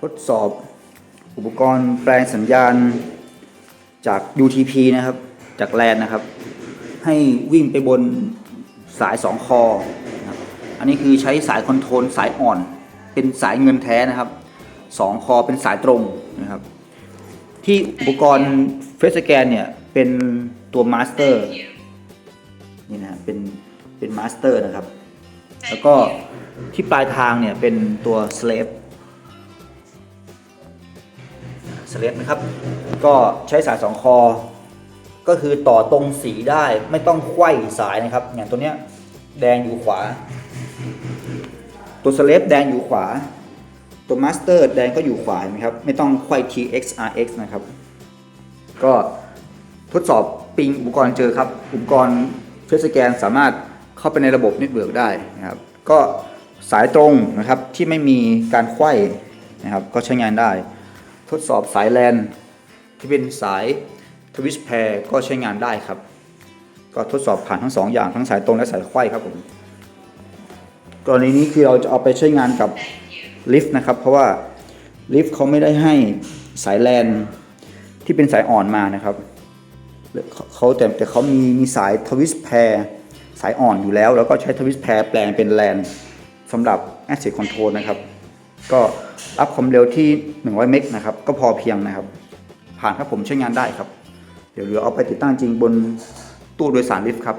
ทดสอบอุปกรณ์แปลงสัญญาณจาก UTP นะครับ จากแลนนะครับ ให้วิ่งไปบนสาย 2 คอนะครับอันนี้คือใช้สายคอนโทรลสายอ่อน เป็นสายเงินแท้นะครับ 2 คอเป็นสายตรงนะครับ ที่อุปกรณ์เฟสแกนเนี่ยเป็นตัวมาสเตอร์นี่นะเป็นเป็นมาสเตอร์นะครับ แล้วก็ที่ปลายทางเนี่ยเป็นตัว slave slave นะครับ ก็ใช้สายสองคอ ก็คือต่อตรงสีได้ไม่ต้องไขว้สายนะครับ อย่างตัวเนี้ยแดงอยู่ขวา ตัว slave แดงอยู่ขวา ตัว master แดงก็อยู่ขวาเห็นไหมครับ ไม่ต้องไขว้ tx rx นะครับ ก็ทดสอบปิงอุปกรณ์เจอครับ อุปกรณ์เฟสแกนสามารถเข้าไปในระบบเน็ตเวิร์กได้นะครับ ก็สายตรงนะครับที่ไม่มีการไขว้นะครับก็ใช้งานได้ ทดสอบสายแลนที่เป็นสายทวิสแพรก็ใช้งานได้ครับ ก็ทดสอบผ่านทั้งสองอย่างทั้งสายตรงและสายไขว้ครับผมกรณีนี้คือเราจะเอาไปใช้งานกับลิฟต์นะครับ เพราะว่าลิฟต์เขาไม่ได้ให้สายแลนที่เป็นสายอ่อนมานะครับเขาแต่แต่เขามีมีสายทวิสแพรสายอ่อนอยู่แล้ว แล้วก็ใช้ทวิสแพรแปลงเป็นแลนสำหรับ Asset Control นะครับ ก็รับความเร็วที่ 100 เมกนะครับ ก็พอเพียงนะครับ ผ่านครับผมใช้งานได้ครับ เดี๋ยวเรือเอาไปติดตั้งจริงบนตู้โดยสารลิฟต์ครับ